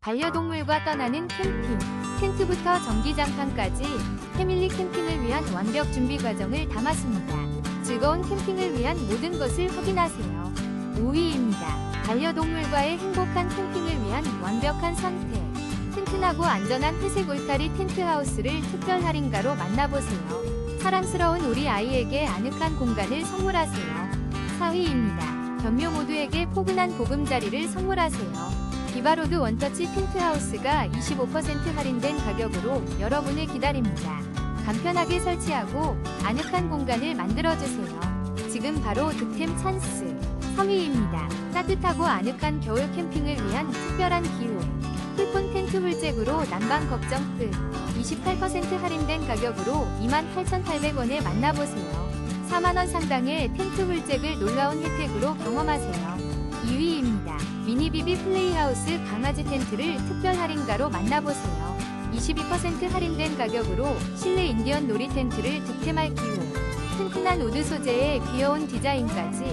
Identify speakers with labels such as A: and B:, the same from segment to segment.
A: 반려동물과 떠나는 캠핑. 텐트부터 전기장판까지 패밀리 캠핑을 위한 완벽 준비 과정을 담았습니다. 즐거운 캠핑을 위한 모든 것을 확인하세요. 5위입니다. 반려동물과의 행복한 캠핑을 위한 완벽한 선택. 튼튼하고 안전한 회색 울타리 텐트하우스를 특별 할인가로 만나보세요. 사랑스러운 우리 아이에게 아늑한 공간을 선물하세요. 4위입니다. 변묘 모두에게 포근한 보금자리를 선물하세요. 비바로드 원터치 텐트하우스가 25% 할인된 가격으로 여러분을 기다립니다. 간편하게 설치하고 아늑한 공간을 만들어주세요. 지금 바로 득템 찬스. 3위입니다. 따뜻하고 아늑한 겨울 캠핑을 위한 특별한 기회. 풀폰 텐트 훌잭으로 난방 걱정 끝. 28% 할인된 가격으로 28,800원에 만나보세요. 4만원 상당의 텐트 훌잭을 놀라운 혜택으로 경험하세요. 2위입니다. 미니비비 플레이하우스 강아지 텐트를 특별 할인가로 만나보세요. 22% 할인된 가격으로 실내 인디언 놀이 텐트를 득템할 기회. 튼튼한 우드 소재의 귀여운 디자인까지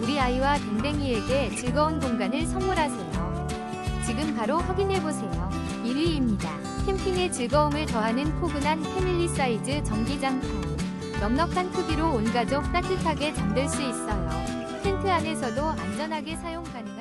A: 우리 아이와 댕댕이에게 즐거운 공간을 선물하세요. 지금 바로 확인해보세요. 1위입니다. 캠핑의 즐거움을 더하는 포근한 패밀리 사이즈 전기장판. 넉넉한 크기로 온 가족 따뜻하게 잠들 수 있어요. 텐트 안에서도 안전하게 사용 가능.